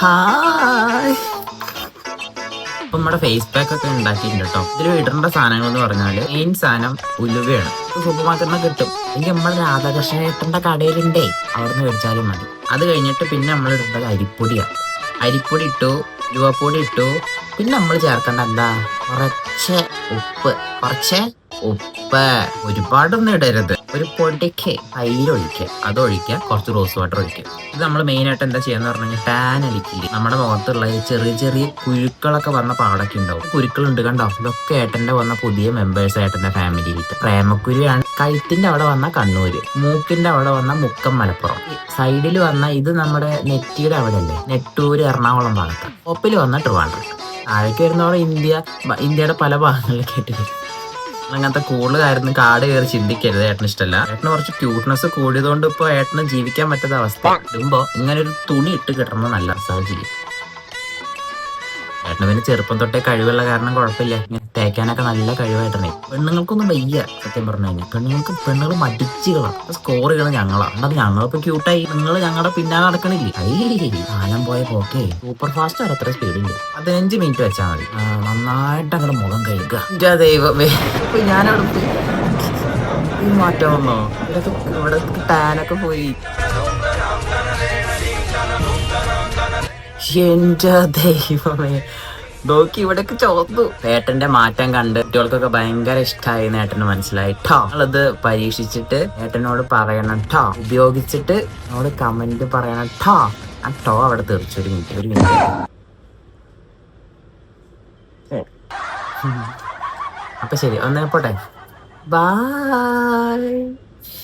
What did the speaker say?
Hi. ഇപ്പൊ നമ്മുടെ face pack ഒക്കെ ഉണ്ടാക്കിയിട്ടുണ്ട് കേട്ടോ ഇതിൽ ഇടേണ്ട സാധനങ്ങൾ എന്ന് പറഞ്ഞാൽ മെയിൻ സാധനം ഉലുവയാണ്. സൂപ്പർ മാർക്കറ്റിനെ കിട്ടും. എനിക്ക് നമ്മൾ രാധാകൃഷ്ണൻ ഏട്ടന്റെ കടയിലുണ്ടേ അവിടുന്ന് മേടിച്ചാലും മതി. അത് കഴിഞ്ഞിട്ട് പിന്നെ നമ്മൾ ഇടേണ്ടത് അരിപ്പൊടിയാണ്. അരിപ്പൊടി ഇട്ടു രൂപപ്പൊടി ഇട്ടു പിന്നെ നമ്മൾ ചേർക്കേണ്ട എന്താ? കുറച്ച് ഉപ്പ്. കുറച്ച് ഉപ്പ്. ഒരുപാടൊന്നും ഇടരുത്. ഒരു പൊടിക്ക് അയിലൊഴിക്കുക അതൊഴിക്കുക. കുറച്ച് റോസ് വാട്ടർ ഒഴിക്കുക. ഇത് നമ്മൾ മെയിൻ ആയിട്ട് എന്താ ചെയ്യാന്ന് പറഞ്ഞു കഴിഞ്ഞാൽ ടാൻ അലിക്കില്ല നമ്മുടെ മുഖത്തുള്ള ചെറിയ ചെറിയ കുരുക്കളൊക്കെ വന്ന പാടൊക്കെ ഉണ്ടാവും. കുരുക്കളുണ്ട് കണ്ടോ? ഇതൊക്കെ ഏട്ടന്റെ വന്ന പുതിയ മെമ്പേഴ്സ് ഏട്ടന്റെ ഫാമിലിയിൽ പ്രേമക്കുരുവാണ്. കഴുത്തിന്റെ അവിടെ വന്ന കണ്ണൂര്. മൂക്കിന്റെ അവിടെ വന്ന മുക്കം മലപ്പുറം. സൈഡിൽ വന്ന ഇത് നമ്മുടെ നെറ്റിയുടെ അവിടെ അല്ലേ നെട്ടൂര് എറണാകുളം ഭാഗത്ത്. ഒപ്പിൽ വന്ന ട്രിവാൻഡ്രം. താഴേക്ക് വരുന്നവിടെ ഇന്ത്യ ഇന്ത്യയുടെ പല ഭാഗങ്ങളിലേക്ക് ആയിട്ട് വരും കൂടുതൽ കാര്യം കാട് കയറി ചിന്തിക്കരുത് ഏട്ടന് ഇഷ്ടമല്ല ഏട്ടന് കുറച്ച് ക്യൂട്ട്നെസ് കൂടിയതുകൊണ്ട് ഇപ്പൊ ഏട്ടന് ജീവിക്കാൻ പറ്റാത്ത അവസ്ഥ ഇടുമ്പോ ഇങ്ങനെ ഒരു തുണി ഇട്ട് കിട്ടണം നല്ല മസാജ് ഏട്ടന് പിന്നെ ചെറുപ്പം തൊട്ടേ കഴിവുള്ള കാരണം കുഴപ്പമില്ല. തേക്കാനൊക്കെ നല്ല കഴിവായിട്ടാണ്. പെണ്ണുങ്ങൾക്കൊന്നും വയ്യ സത്യം പറഞ്ഞു കഴിഞ്ഞാൽ പെണ്ണുങ്ങൾക്ക് പെണ്ണുങ്ങൾ മടിച്ചുകളാണ് സ്കോർ ചെയ്യണം ഞങ്ങളാ. അത് ഞങ്ങളിപ്പോ ക്യൂട്ടായി നിങ്ങൾ ഞങ്ങളുടെ പിന്നാലെ നടക്കണില്ലേ? അയ്യേ കാലം പോയ പോക്കേ. സൂപ്പർ ഫാസ്റ്റ് വരെ അത്ര സ്പീഡ് ഉണ്ട് പതിനഞ്ച് മിനിറ്റ് വെച്ചാൽ മതി. നന്നായിട്ട് അങ്ങനെ മുഖം കഴിക്കുക ദൈവമേ. ഇപ്പൊ ഞാനവിടെ മാറ്റം വന്നോ? ഇവിടെ ഇവിടെ ടാനൊക്കെ പോയി. എന്റെ ദൈവമേ. നോക്കി ഇവിടേക്ക് ചോന്നു ഏട്ടന്റെ മാറ്റം കണ്ട് കുട്ടികൾക്കൊക്കെ ഭയങ്കര ഇഷ്ടമായി ഏട്ടന് മനസ്സിലായി. ട്ടോ. അത് പരീക്ഷിച്ചിട്ട് ഏട്ടനോട് പറയണം ട്ടോ. ഉപയോഗിച്ചിട്ട് എന്നോട് കമന്റ് പറയണം ട്ടോ. ആ ടോ അവിടെ തീർച്ചു. ഒരു മിനിറ്റ് ഒരു മിനിറ്റ്. അപ്പൊ ശരി ഒന്ന് പോട്ടെ. ബൈ